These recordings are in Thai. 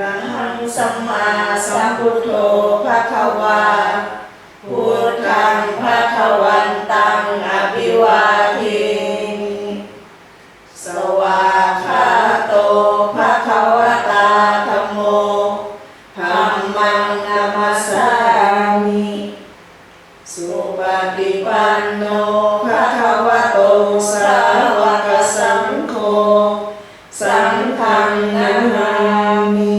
ระหังสัมมาสัมพุทโธภะคะวาพุทธังภะคะวันตังอภิวาทิสวาคาโตภะคะวะตาธัมโมธัมมังนามัสสามิสุปฏิปันโนภะคะวะโตสาวกสังโฆสังฆังนา มามิ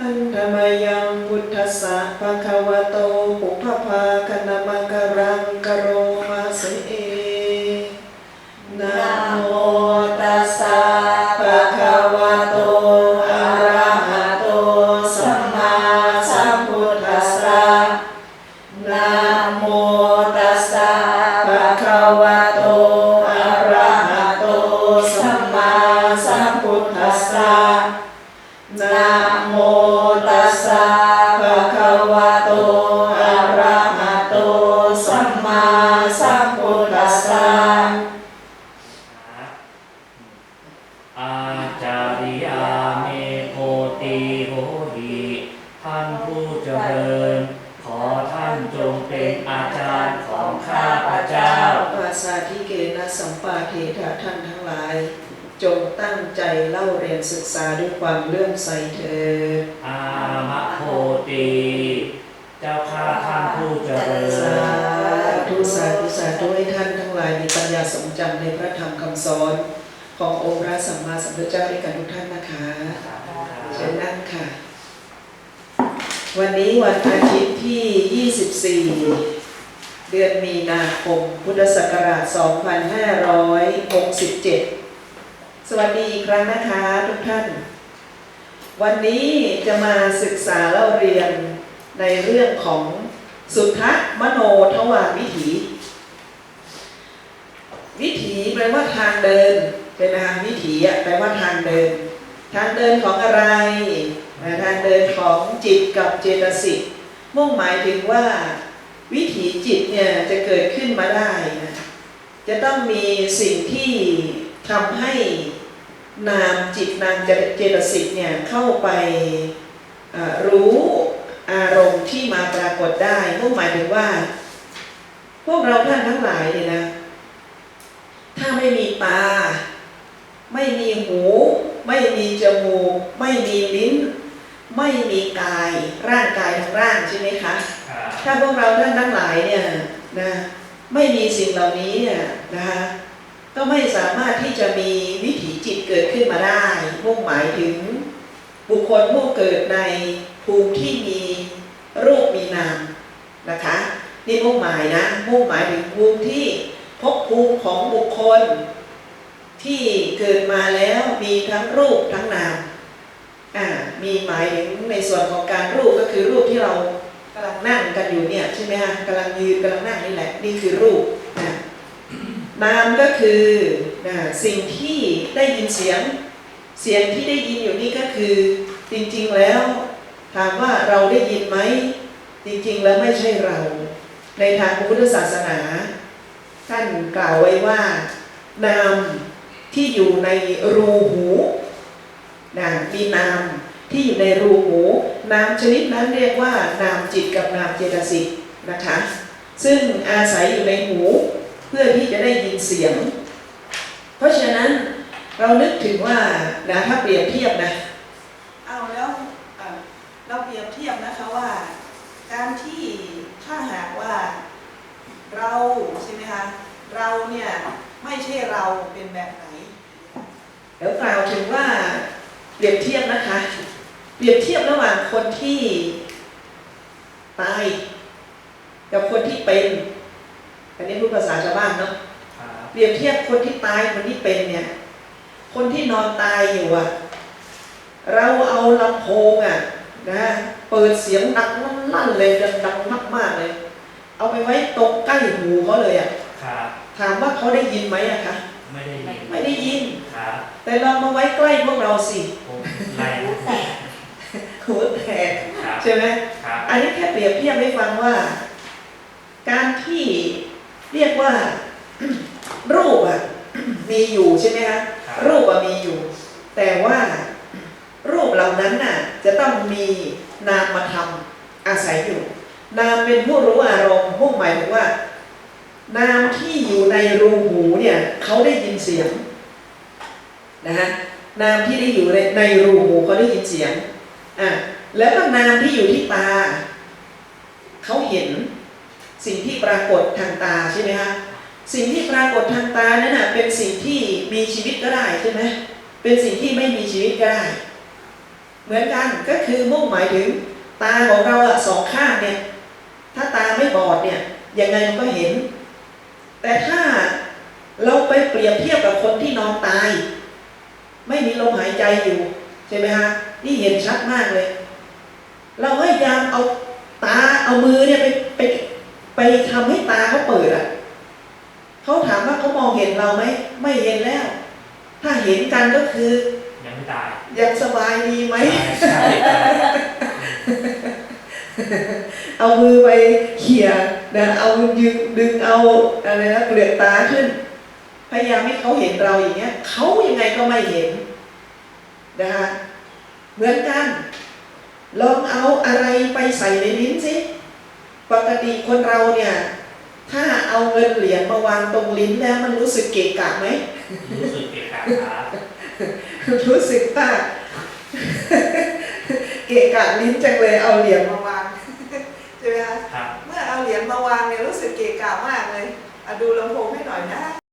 อันตรมยา นะโมตัสสะภะคะวะโตอะระหะโตสัมมาสัมพุทธัสสะอาจาริยาเมโพติโหหิท่านผู้เจริญ ขอท่านจงเป็นอาจารย์ของข้าพเจ้าภาษาทิเกนะสัมปาเทถะท่านทั้งหลาย จงตั้งใจเล่าเรียนศึกษาด้วยความเลื่อมใสเถิดอามะโพติ เจ้าข้าท่านผู้เจริสาญธุสาธุสาธุให้ท่านทั้งหลายมีปัญญาสมจำในพระธรรมคำสอน ขององค์พระสัมมาสัมพุทธเจ้าด้วยกันทุกท่านนะคะเชิญนั่งค่ะ วันนี้วันอาทิตย์ที่ 24 เดือนมีนาคม พุทธศักราช 2567 สวัสดีอีกครั้งนะคะทุกท่าน วันนี้จะมาศึกษาเล่าเรียนในเรื่องของสุทธมโนทวารวิถี วิถีแปลว่าทางเดินเป็นทางวิถีอะแปลว่าทางเดิน ทางเดินของอะไร ทางเดินของจิตกับเจตสิกมุ่งหมายถึงว่าวิถีจิตเนี่ยจะเกิดขึ้นมาได้นะจะต้องมีสิ่งที่ทำให้ นามจิตนามเจตสิกเนี่ยเข้าไปเอ่อรู้อารมณ์ที่มาปรากฏได้มุ่งหมายถึงว่า พวกเราท่านทั้งหลายเนี่ยนะ ถ้าไม่มีตา ไม่มีหู ไม่มีจมูก ไม่มีลิ้น ไม่มีกาย ร่างกายทั้งร่างใช่ไหมคะถ้าพวกเราท่านทั้งหลายเนี่ยนะไม่มีสิ่งเหล่านี้เนี่ยนะคะ ก็ไม่สามารถที่จะมีวิถีจิตเกิดขึ้นมาได้มุ่งหมายถึง บุคคลผู้เกิดในภูมิที่มีรูปมีนามนะคะนี่มุ่งหมายนะมุ่งหมายถึงภูมิที่ภพภูมิของบุคคล ที่เกิดมาแล้วมีทั้งรูปทั้งนามอ่ามีหมายถึงในส่วนของการรูปก็คือรูปที่เรากำลังนั่งกันอยู่เนี่ยใช่ไหมฮะกำลังยืนกำลังนั่งนี่แหละนี่คือรูปนะ นามก็คือสิ่งที่ได้ยินเสียง เสียงที่ได้ยินอยู่นี่ก็คือ จริงๆแล้ว ถามว่าเราได้ยินไหม จริงๆแล้วไม่ใช่เรา ในทางพุทธศาสนา ท่านกล่าวไว้ว่า นามที่อยู่ในรูหูนะมีนามที่อยู่ในรูหูนามชนิดนั้นเรียกว่านามจิตกับนามเจตสิกนะคะ ซึ่งอาศัยอยู่ในหู เพื่อที่จะได้ยินเสียง เพราะฉะนั้นเรานึกถึงว่านะถ้าเปรียบเทียบนะเอาแล้วเอ่อเราเปรียบเทียบนะคะว่า การที่ถ้าหากว่าเราใช่ไหมคะเราเนี่ยไม่ใช่เราเป็นแบบไหน เดี๋ยวกล่าวถึงว่าเปรียบเทียบนะคะ เปรียบเทียบระหว่างคนที่ตายกับคนที่เป็น อันนี้พูดภาษาชาวบ้านเนาะเปรียบเทียบคนที่ตายคนที่เป็นเนี่ย คนที่นอนตายอยู่อะ เราเอาลำโพงอะนะเปิดเสียงดังลั่นๆเลยดังๆมากๆเลย เอาไปไว้ตรงใกล้หูเขาเลยอะครับถามว่าเขาได้ยินไหมอะคะไม่ได้ยินไม่ได้ยินครับแต่ลองมาไว้ใกล้พวกเราสิผมไล่หูแตกครับใช่ไหมครับอันนี้แค่เปรียบเทียบให้ฟังว่า การที่ เรียกว่า รูปอะมีอยู่ใช่ไหมคะครับรูปอะมีอยู่ แต่ว่ารูปเหล่านั้นน่ะ จะต้องมีนามธรรมอาศัยอยู่ นามเป็นผู้รู้อารมณ์มุ่งหมายถึงว่า นามที่อยู่ในรูหูเนี่ยเขาได้ยินเสียงนะฮะนามที่ได้อยู่ในในรูหูเขาได้ยินเสียงอะแล้วก็นามที่อยู่ที่ตาเขาเห็น สิ่งที่ปรากฏทางตาใช่ไหมฮะสิ่งที่ปรากฏทางตานั้นนะเป็นสิ่งที่มีชีวิตก็ได้ใช่ไหมเป็นสิ่งที่ไม่มีชีวิตก็ได้ เหมือนกันก็คือมุ่งหมายถึง ตาของเราอะสองข้างเนี่ยถ้าตาไม่บอดเนี่ยยังไงมันก็เห็น แต่ถ้าเราไปเปรียบเทียบกับคนที่นอนตาย ไม่มีลมหายใจอยู่ใช่ไหมฮะนี่เห็นชัดมากเลย เราพยายามเอาตาเอามือเนี่ยไปไป ไปทำให้ตาเขาเปิดอะเขาถามว่าเขามองเห็นเราไหมไม่เห็นแล้ว ถ้าเห็นกันก็คือ ยังไม่ตายยังสบายดีไหมใช่ใช่เอามือไปเขี่ยนะเอายึงดึงเอาอะไรนะเปลือกตาขึ้น พยายามให้เขาเห็นเราอย่างเงี้ยเขายังไงก็ไม่เห็นนะคะเหมือนกัน ลองเอาอะไรไปใส่ในลิ้นสิ ปกติคนเราเนี่ย ถ้าเอาเงินเหรียญมาวางตรงลิ้นแล้วมันรู้สึกเกะกะไหมรู้สึกเกะกะขารู้สึกว่าเกะกะลิ้นจังเลยเอาเหรียญมาวางใช่ไหมคะครับเมื่อเอาเหรียญมาวางเนี่ยรู้สึกเกะกะมากเลยอะดูลำโพงให้หน่อยนะ